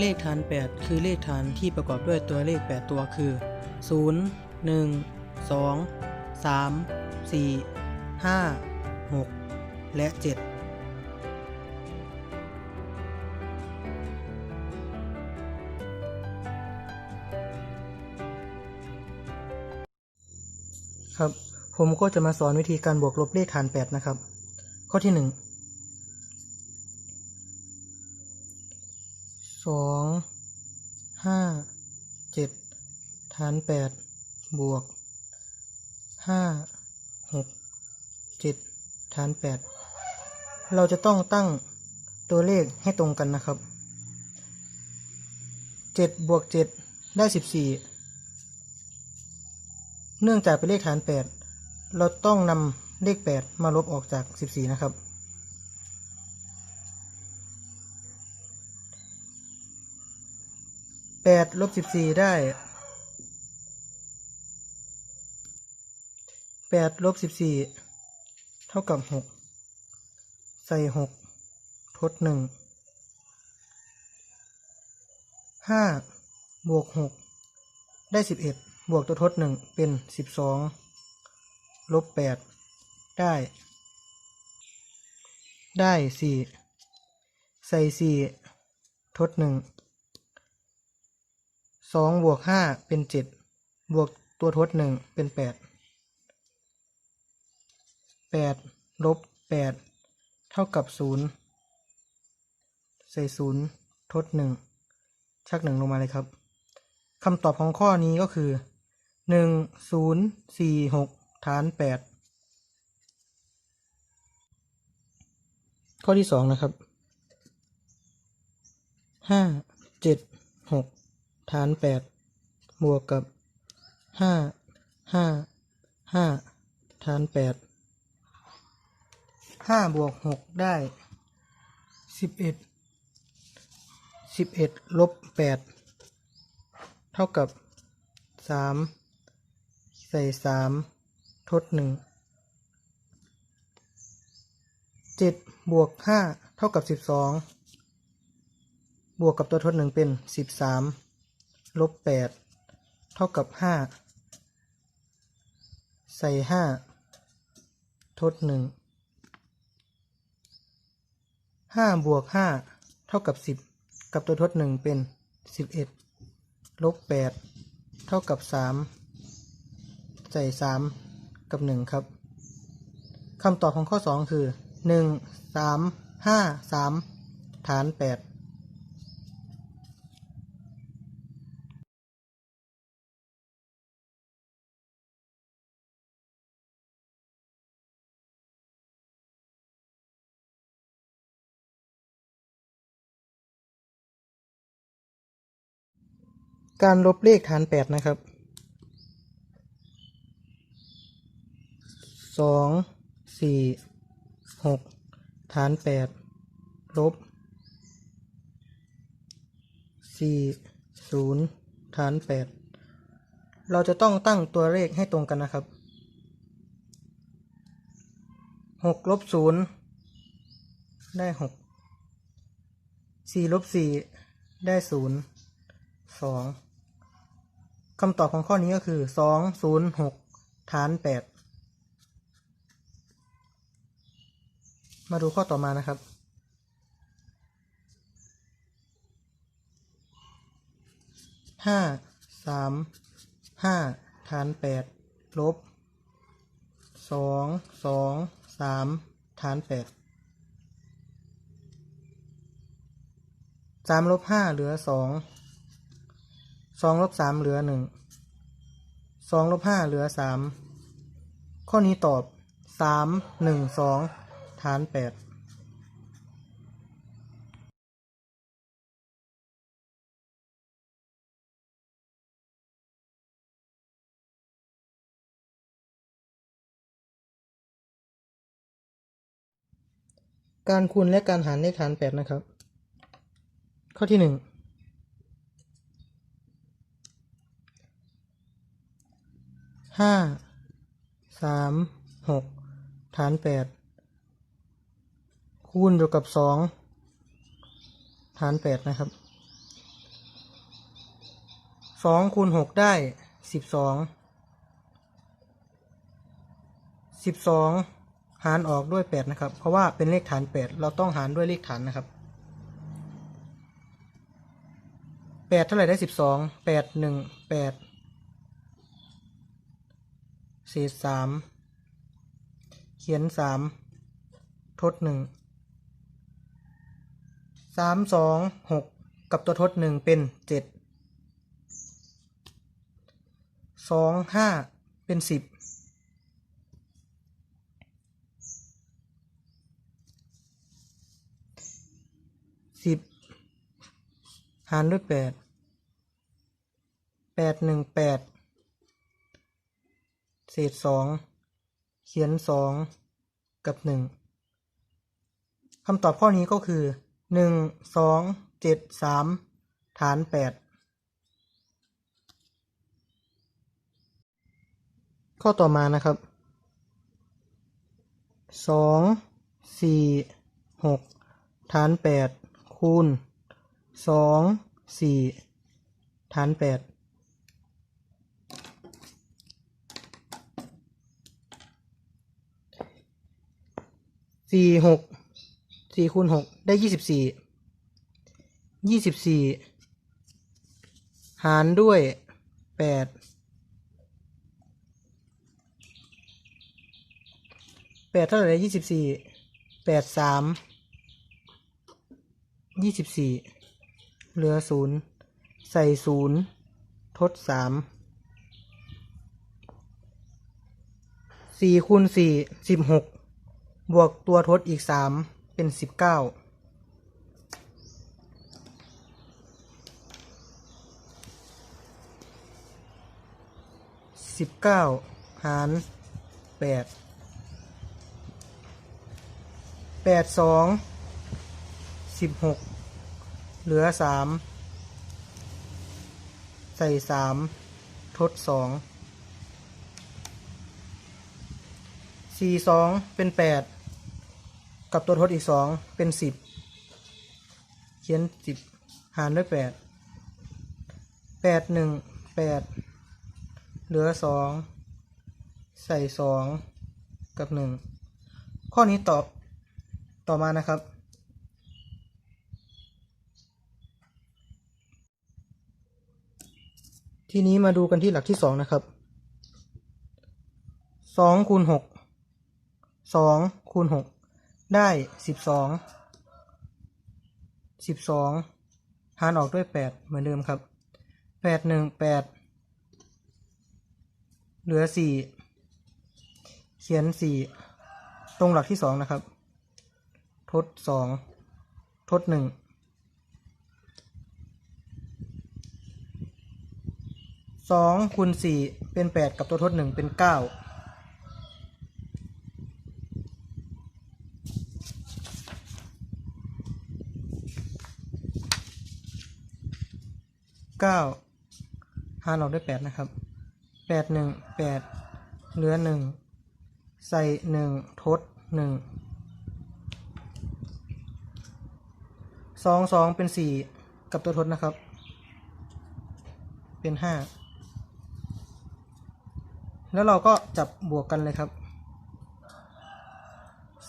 เลขฐาน 8 คือเลขฐานที่ประกอบด้วยตัวเลข 8 ตัวคือ 0 1 2 3 4 5 6 และ 7ครับ ผมก็จะมาสอนวิธีการบวกลบเลขฐาน 8 นะครับ ข้อที่ 1 สองห้าเจ็ดฐานแปดบวกห้าหกเจ็ดฐานแปดเราจะต้องตั้งตัวเลขให้ตรงกันนะครับเจ็ดบวกเจ็ดได้สิบสี่เนื่องจากเป็นเลขฐานแปดเราต้องนำเลขแปดมาลบออกจากสิบสี่นะครับ แปดลบสิบสี่ได้แปดลบสิบสี่เท่ากับหกใส่หกทดหนึ่งห้าบวกหกได้สิบเอ็ดบวกตัวทดหนึ่งเป็นสิบสองลบแปดได้ ได้สี่ใส่สี่ทดหนึ่ง สองบวกห้าเป็นเจ็ดบวกตัวทดหนึ่งเป็นแปดแปดลบแปดเท่ากับศูนย์ใส่ศูนย์ทดหนึ่งชักหนึ่งลงมาเลยครับคำตอบของข้อนี้ก็คือหนึ่งศูนย์สี่หกฐานแปดข้อที่สองนะครับห้าเจ็ดหก ฐานแปดบวกกับห้าห้าห้าฐานแปดห้าบวกหกได้สิบเอ็ดสิบเอ็ดลบแปดเท่ากับสามใส่สามทดหนึ่งเจ็ดบวกห้าเท่ากับสิบสองบวกกับตัวทดหนึ่งเป็นสิบสาม ลบแปดเท่ากับห้าใส่ห้าทดหนึ่งห้าบวกห้าเท่ากับสิบกับตัวทดหนึ่งเป็นสิบเอ็ดลบแปดเท่ากับสามใส่สามกับหนึ่งครับคำตอบของข้อสองคือหนึ่งสามห้าสามฐานแปด การลบเลขฐานแปดนะครับสองสี่หกฐานแปดลบสี่ศูนย์ฐานแปดเราจะต้องตั้งตัวเลขให้ตรงกันนะครับหกลบศูนย์ได้หกสี่ลบสี่ได้ศูนย์สอง คำตอบของข้อนี้ก็คือสองศูนย์หกฐานแปดมาดูข้อต่อมานะครับ ห้าสามห้าฐานแปดลบสองสองสามฐานแปดสามลบห้าเหลือสอง องลบสามเหลือหนึ่งสองลบห้าเหลือสามข้อนี้ตอบสามหนึ่งสองฐานแปดการคูณและการหารเลขฐานแปดนะครับ ข้อที่หนึ่ง ห้าสามหกฐานแปดคูณอยู่กับสองฐานแปดนะครับสองคูณหกได้สิบสองสิบสองหารออกด้วยแปดนะครับ เพราะว่าเป็นเลขฐานแปดเราต้องหารด้วยเลขฐานนะครับแปดเท่าไหร่ได้สิบสองแปดหนึ่งแปด เศษสามเขียนสามทดหนึ่งสามสองหกกับตัวทดหนึ่งเป็นเจ็ดสองห้าเป็นสิบสิบหารด้วยแปดแปดหนึ่งแปด เศษสองเขียนสองกับหนึ่งคำตอบข้อนี้ก็คือหนึ่งสองเจ็ดสามฐานแปดข้อต่อมานะครับสองสี่หกฐานแปดคูณสองสี่ฐานแปด สี่หกสี่คูณหกได้ยี่สิบสี่ยี่สิบสี่หารด้วยแปดแปดเท่าไหร่ยี่สิบสี่แปดสามยี่สิบสี่เหลือศูนย์ใส่ศูนย์ทดสามสี่คูณสี่สิบหก บวกตัวทดอีกสามเป็นสิบเก้าสิบเก้าหารแปดแปดสองสิบหกเหลือสามใส่สามทดสองสี่สองเป็นแปด กับตัวทดอีกสองเป็นสิบเขียนสิบหารด้วยแปดแปดหนึ่งแปดเหลือสองใส่สองกับหนึ่งข้อนี้ตอบต่อมานะครับ ทีนี้มาดูกันที่หลักที่สองนะครับสองคูณหกสองคูณหก ได้สิบสองสิบสองหารออกด้วยแปดเหมือนเดิมครับแปดหนึ่งแปดเหลือสี่เขียนสี่ตรงหลักที่สองนะครับ ทดสองทดหนึ่งสองคูณสี่เป็นแปดกับตัวทดหนึ่งเป็นเก้า เก้าหารออกด้วยแปดนะครับแปดหนึ่งแปดเหลือหนึ่งใส่หนึ่งทดหนึ่งสองสองเป็นสี่กับตัวทดนะครับ เป็นห้าแล้วเราก็จับบวกกันเลยครับ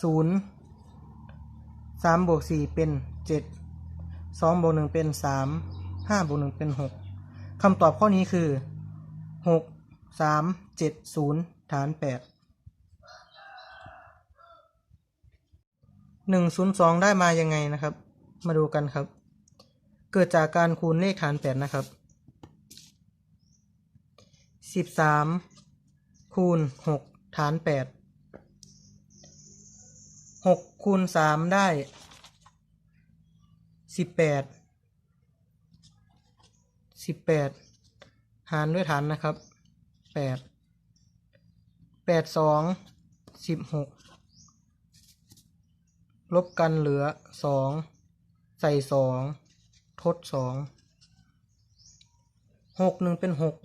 ศูนย์สามบวกสี่เป็นเจ็ดสองบวกหนึ่งเป็นสาม ห้าบวกหนึ่งเป็นหกคำตอบข้อนี้คือหกสามเจ็ดศูนย์ฐานแปดหนึ่งศูนย์สองได้มายังไงนะครับ มาดูกันครับ เกิดจากการคูณเลขฐานแปดนะครับสิบสามคูณหกฐานแปดหกคูณสามได้สิบแปด สิบแปดหารด้วยฐานนะครับแปดแปดสองสิบหกลบกันเหลือสองใส่สองทดสองหกหนึ่งเป็นหก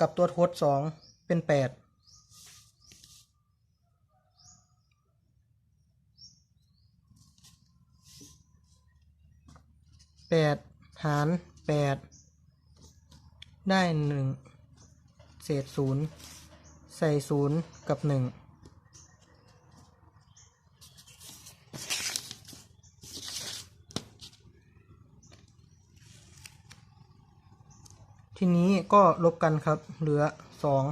กับตัวทดสองเป็นแปดแปดหารแปด ได้หนึ่งเศษศูนย์ใส่ศูนย์กับหนึ่งทีนี้ก็ลบกันครับ เหลือสอง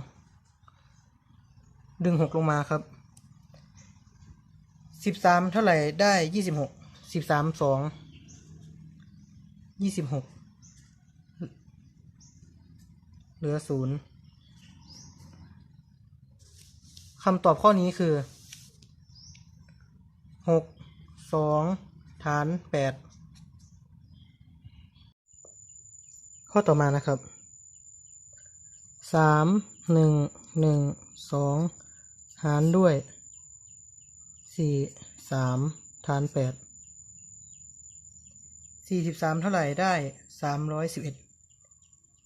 ดึงหกลงมาครับสิบสามเท่าไหร่ได้ยี่สิบหกสิบสามสองยี่สิบหก เหลือศูนย์คำตอบข้อนี้คือหกสองฐานแปดข้อต่อมานะครับสามหนึ่งหนึ่งสองหารด้วยสี่สามฐานแปดสี่สิบสามเท่าไหร่ได้สามร้อยสิบเอ็ด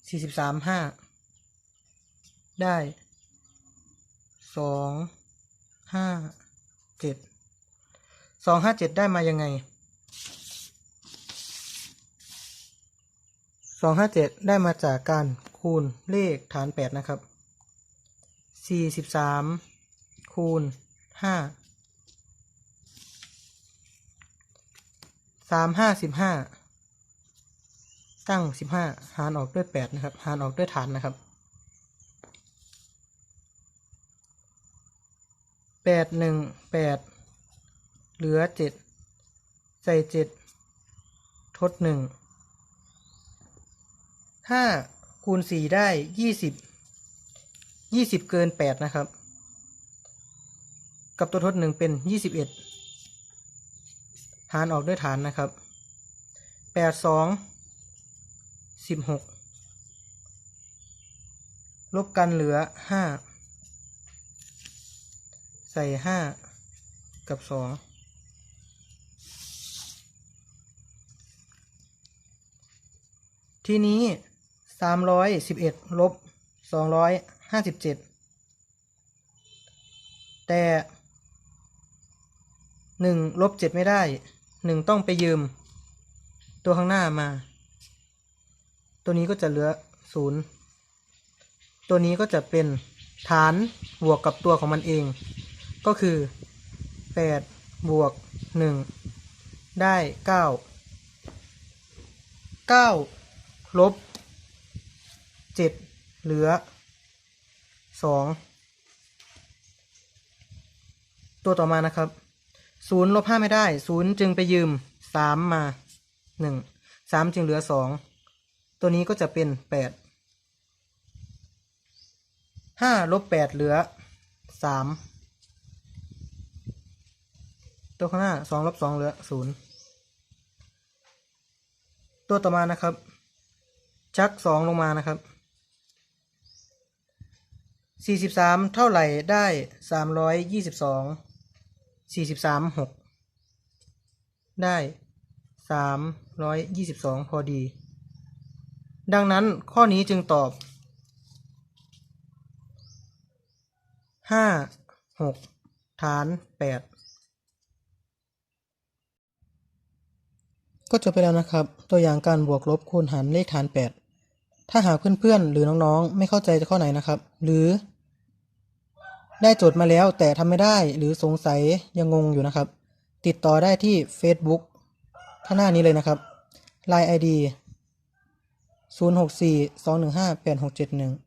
สี่สิบสามห้า ได้สองห้าเจ็ดสองห้าเจ็ดได้มายังไงสองห้าเจ็ดได้มาจากการคูณเลขฐานแปดนะครับสี่สิบสามคูณห้าสามห้าสิบห้าตั้งสิบห้าหารออกด้วยแปดนะครับ หารออกด้วยฐานนะครับ แปดหนึ่งแปดเหลือเจ็ดใส่เจ็ดทดหนึ่งห้าคูณสี่ได้ยี่สิบยี่สิบเกินแปดนะครับ กับตัวทดหนึ่งเป็นยี่สิบเอ็ดหารออกด้วยฐานนะครับแปดสองสิบหกลบกันเหลือห้า ใส่ห้ากับสองทีนี้สามร้อยสิบเอ็ดลบสองร้อยห้าสิบเจ็ดแต่หนึ่งลบเจ็ดไม่ได้หนึ่งต้องไปยืม ตัวข้างหน้ามา ตัวนี้ก็จะเหลือศูนย์ตัวนี้ก็จะเป็นฐานบวกกับตัวของมันเอง ก็คือแปดบวกหนึ่งได้เก้าเก้าลบเจ็ดเหลือสองตัวต่อมานะครับศูนย์ลบห้าไม่ได้ศูนย์จึงไปยืมสามมาหนึ่งสามจึงเหลือสองตัวนี้ก็จะเป็นแปดห้าลบแปดเหลือสาม ตัวข้างหน้าสองลบสองเหลือศูนย์ตัวต่อมานะครับ ชักสองลงมานะครับสี่สิบสามเท่าไหร่ได้สามร้อยยี่สิบสองสี่สิบสามหกได้สามร้อยยี่สิบสองพอดี ดังนั้นข้อนี้จึงตอบห้าหกฐานแปด ก็จบไปแล้วนะครับ ตัวอย่างการบวกลบคูณหารเลขฐาน 8 ถ้าหากเพื่อนๆ หรือน้องๆ ไม่เข้าใจจะข้อไหนนะครับ หรือ ได้โจทย์มาแล้วแต่ทำไม่ได้หรือสงสัยยังงงอยู่นะครับ ติดต่อได้ที่ Facebook ข้างหน้านี้เลยนะครับ Line ID 064 215 8671